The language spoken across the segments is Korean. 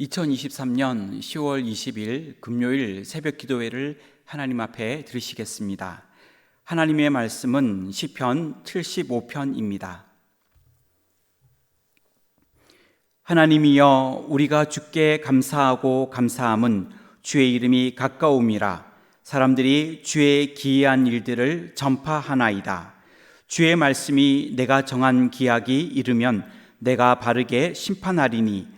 2023년 10월 20일 금요일 새벽 기도회를 하나님 앞에 들으시겠습니다. 하나님의 말씀은 시편 75편입니다. 하나님이여 우리가 주께 감사하고 감사함은 주의 이름이 가까움이라 사람들이 주의 기이한 일들을 전파하나이다. 주의 말씀이 내가 정한 기약이 이르면 내가 바르게 심판하리니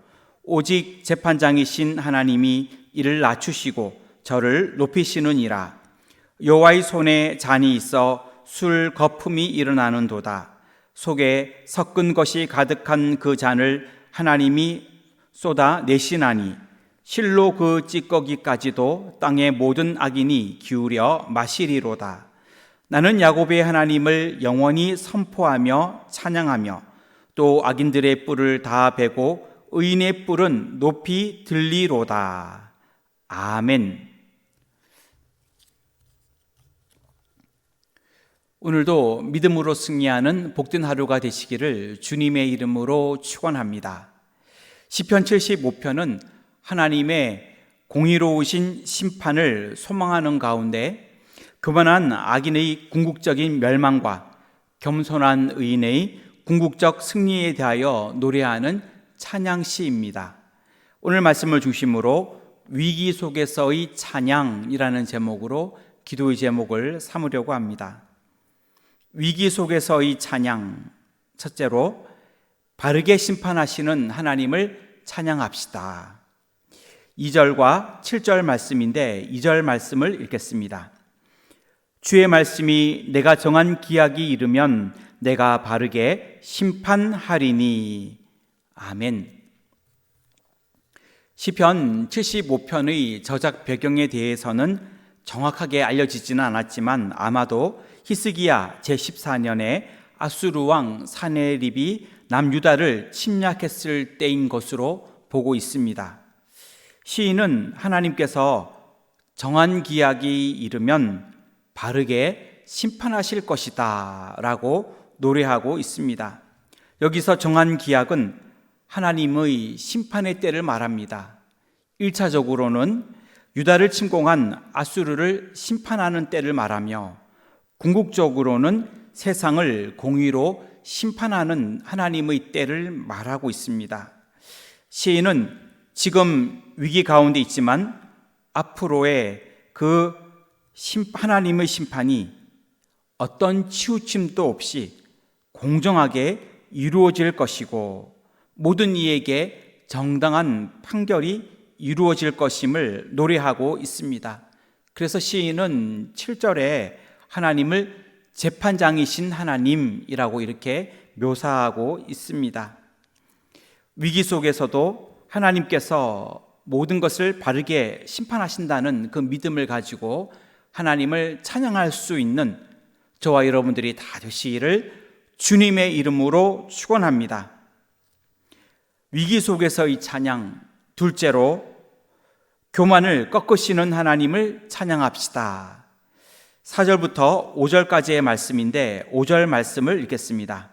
오직 재판장이신 하나님이 이를 낮추시고 저를 높이시느니라. 여호와의 손에 잔이 있어 술 거품이 일어나는도다. 속에 섞은 것이 가득한 그 잔을 하나님이 쏟아 내시나니 실로 그 찌꺼기까지도 땅의 모든 악인이 기울여 마시리로다. 나는 야곱의 하나님을 영원히 선포하며 찬양하며 또 악인들의 뿔을 다 베고 의인의 뿔은 높이 들리로다. 아멘. 오늘도 믿음으로 승리하는 복된 하루가 되시기를 주님의 이름으로 축원합니다. 시편 75편은 하나님의 공의로우신 심판을 소망하는 가운데 교만한 악인의 궁극적인 멸망과 겸손한 의인의 궁극적 승리에 대하여 노래하는 찬양시입니다. 오늘 말씀을 중심으로 위기 속에서의 찬양이라는 제목으로 기도의 제목을 삼으려고 합니다. 위기 속에서의 찬양. 첫째로 바르게 심판하시는 하나님을 찬양합시다. 2절과 7절 말씀인데 2절 말씀을 읽겠습니다. 주의 말씀이 내가 정한 기약이 이르면 내가 바르게 심판하리니 아멘. 시편 75편의 저작 배경에 대해서는 정확하게 알려지지는 않았지만 아마도 히스기야 제14년에 아수르 왕 사네립이 남유다를 침략했을 때인 것으로 보고 있습니다. 시인은 하나님께서 정한 기약이 이르면 바르게 심판하실 것이다 라고 노래하고 있습니다. 여기서 정한 기약은 하나님의 심판의 때를 말합니다. 1차적으로는 유다를 침공한 아수르를 심판하는 때를 말하며 궁극적으로는 세상을 공의로 심판하는 하나님의 때를 말하고 있습니다. 시인은 지금 위기 가운데 있지만 앞으로의 그 하나님의 심판이 어떤 치우침도 없이 공정하게 이루어질 것이고 모든 이에게 정당한 판결이 이루어질 것임을 노래하고 있습니다. 그래서 시인은 7절에 하나님을 재판장이신 하나님이라고 이렇게 묘사하고 있습니다. 위기 속에서도 하나님께서 모든 것을 바르게 심판하신다는 그 믿음을 가지고 하나님을 찬양할 수 있는 저와 여러분들이 다 되시기를 주님의 이름으로 축원합니다. 위기 속에서의 찬양, 둘째로 교만을 꺾으시는 하나님을 찬양합시다. 4절부터 5절까지의 말씀인데 5절 말씀을 읽겠습니다.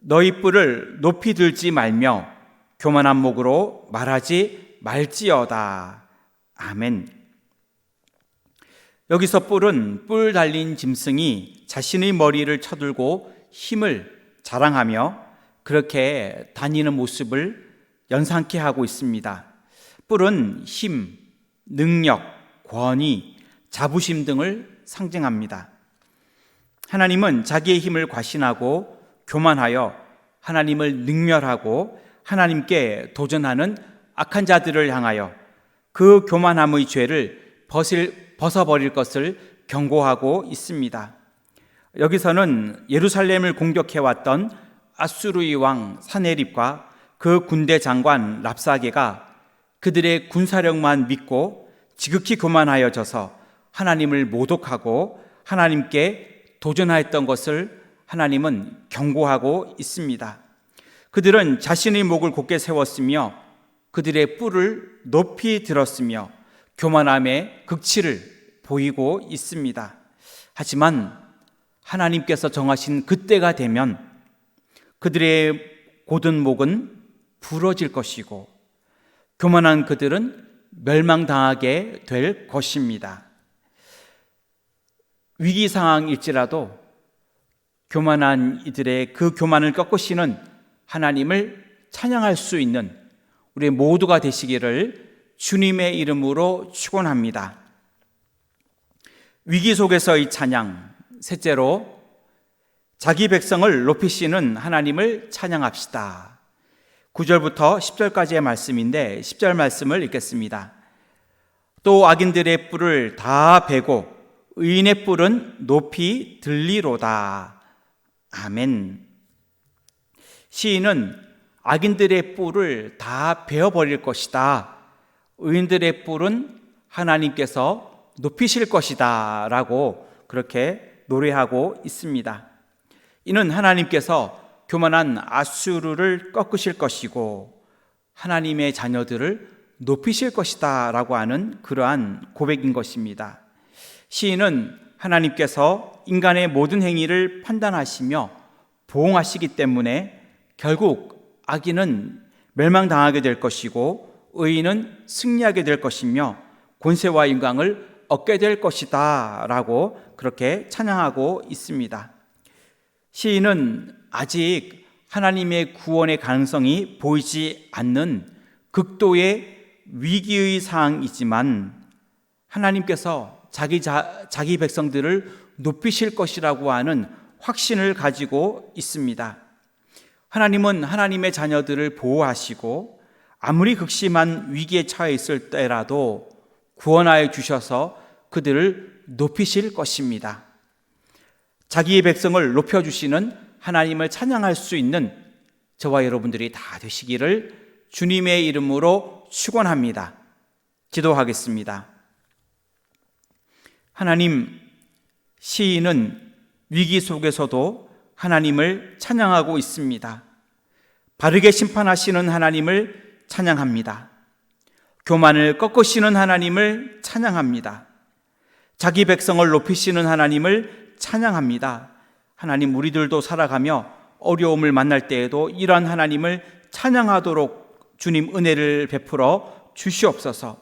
너희 뿔을 높이 들지 말며 교만한 목으로 말하지 말지어다. 아멘. 여기서 뿔은 뿔 달린 짐승이 자신의 머리를 쳐들고 힘을 자랑하며 그렇게 다니는 모습을 연상케 하고 있습니다. 뿔은 힘, 능력, 권위, 자부심 등을 상징합니다. 하나님은 자기의 힘을 과신하고 교만하여 하나님을 능멸하고 하나님께 도전하는 악한 자들을 향하여 그 교만함의 죄를 벗을, 벗어버릴 것을 경고하고 있습니다. 여기서는 예루살렘을 공격해왔던 아수르의 왕 사네립과 그 군대 장관 랍사게가 그들의 군사력만 믿고 지극히 교만하여져서 하나님을 모독하고 하나님께 도전하였던 것을 하나님은 경고하고 있습니다. 그들은 자신의 목을 곧게 세웠으며 그들의 뿔을 높이 들었으며 교만함의 극치를 보이고 있습니다. 하지만 하나님께서 정하신 그때가 되면 그들의 고든 목은 부러질 것이고 교만한 그들은 멸망당하게 될 것입니다. 위기 상황일지라도 교만한 이들의 그 교만을 꺾으시는 하나님을 찬양할 수 있는 우리 모두가 되시기를 주님의 이름으로 축원합니다. 위기 속에서의 찬양, 셋째로 자기 백성을 높이시는 하나님을 찬양합시다. 9절부터 10절까지의 말씀인데 10절 말씀을 읽겠습니다. 또 악인들의 뿔을 다 베고 의인의 뿔은 높이 들리로다. 아멘. 시인은 악인들의 뿔을 다 베어 버릴 것이다. 의인들의 뿔은 하나님께서 높이실 것이다. 라고 그렇게 노래하고 있습니다. 이는 하나님께서 교만한 아수르를 꺾으실 것이고 하나님의 자녀들을 높이실 것이다 라고 하는 그러한 고백인 것입니다. 시인은 하나님께서 인간의 모든 행위를 판단하시며 보응하시기 때문에 결국 악인은 멸망당하게 될 것이고 의인은 승리하게 될 것이며 권세와 인강을 얻게 될 것이다 라고 그렇게 찬양하고 있습니다. 시인은 아직 하나님의 구원의 가능성이 보이지 않는 극도의 위기의 상황이지만 하나님께서 자기 자, 자기 백성들을 높이실 것이라고 하는 확신을 가지고 있습니다. 하나님은 하나님의 자녀들을 보호하시고 아무리 극심한 위기에 처해 있을 때라도 구원하여 주셔서 그들을 높이실 것입니다. 자기의 백성을 높여주시는 하나님을 찬양할 수 있는 저와 여러분들이 다 되시기를 주님의 이름으로 축원합니다. 기도하겠습니다. 하나님, 시인은 위기 속에서도 하나님을 찬양하고 있습니다. 바르게 심판하시는 하나님을 찬양합니다. 교만을 꺾으시는 하나님을 찬양합니다. 자기 백성을 높이시는 하나님을 찬양합니다. 하나님, 우리들도 살아가며 어려움을 만날 때에도 이러한 하나님을 찬양하도록 주님 은혜를 베풀어 주시옵소서.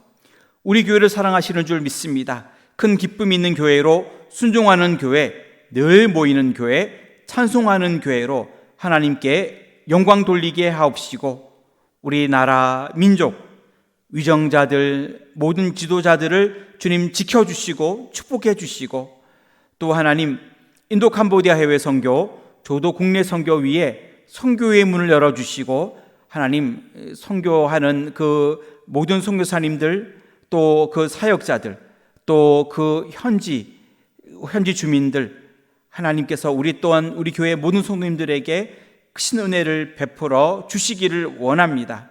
우리 교회를 사랑하시는 줄 믿습니다. 큰 기쁨 있는 교회로 순종하는 교회, 늘 모이는 교회, 찬송하는 교회로 하나님께 영광 돌리게 하옵시고 우리나라 민족 위정자들 모든 지도자들을 주님 지켜 주시고 축복해 주시고 또 하나님 인도 캄보디아 해외 선교 조도 국내 선교 위에 선교의 문을 열어 주시고 하나님 선교하는 그 모든 선교사님들 또 그 사역자들 또 그 현지 현지 주민들 하나님께서 우리 또한 우리 교회 모든 성도님들에게 큰 은혜를 베풀어 주시기를 원합니다.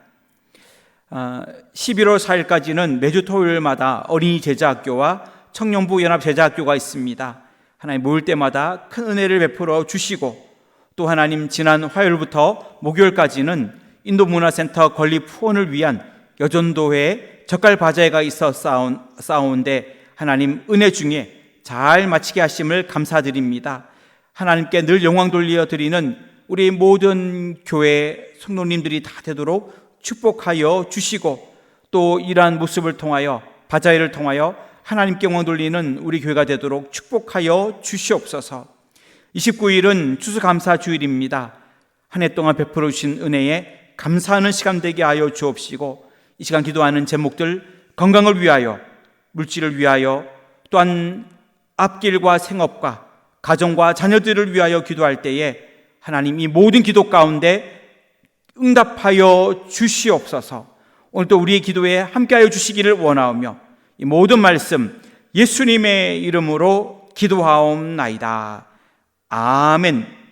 11월 아, 4일까지는 매주 토요일마다 어린이 제자학교와 청년부 연합 제자학교가 있습니다. 하나님 모일 때마다 큰 은혜를 베풀어 주시고 또 하나님 지난 화요일부터 목요일까지는 인도 문화센터 건립 후원을 위한 여전도회 젓갈 바자회가 있어 싸운, 싸운데 하나님 은혜 중에 잘 마치게 하심을 감사드립니다. 하나님께 늘 영광 돌려 드리는 우리 모든 교회 성도님들이 다 되도록 축복하여 주시고 또 이러한 모습을 통하여 바자회를 통하여 하나님께 영광 돌리는 우리 교회가 되도록 축복하여 주시옵소서. 29일은 추수감사 주일입니다. 한 해 동안 베풀어 주신 은혜에 감사하는 시간 되게 하여 주옵시고 이 시간 기도하는 제목들 건강을 위하여 물질을 위하여 또한 앞길과 생업과 가정과 자녀들을 위하여 기도할 때에 하나님 이 모든 기도 가운데 응답하여 주시옵소서. 오늘도 우리의 기도에 함께하여 주시기를 원하오며 이 모든 말씀 예수님의 이름으로 기도하옵나이다. 아멘.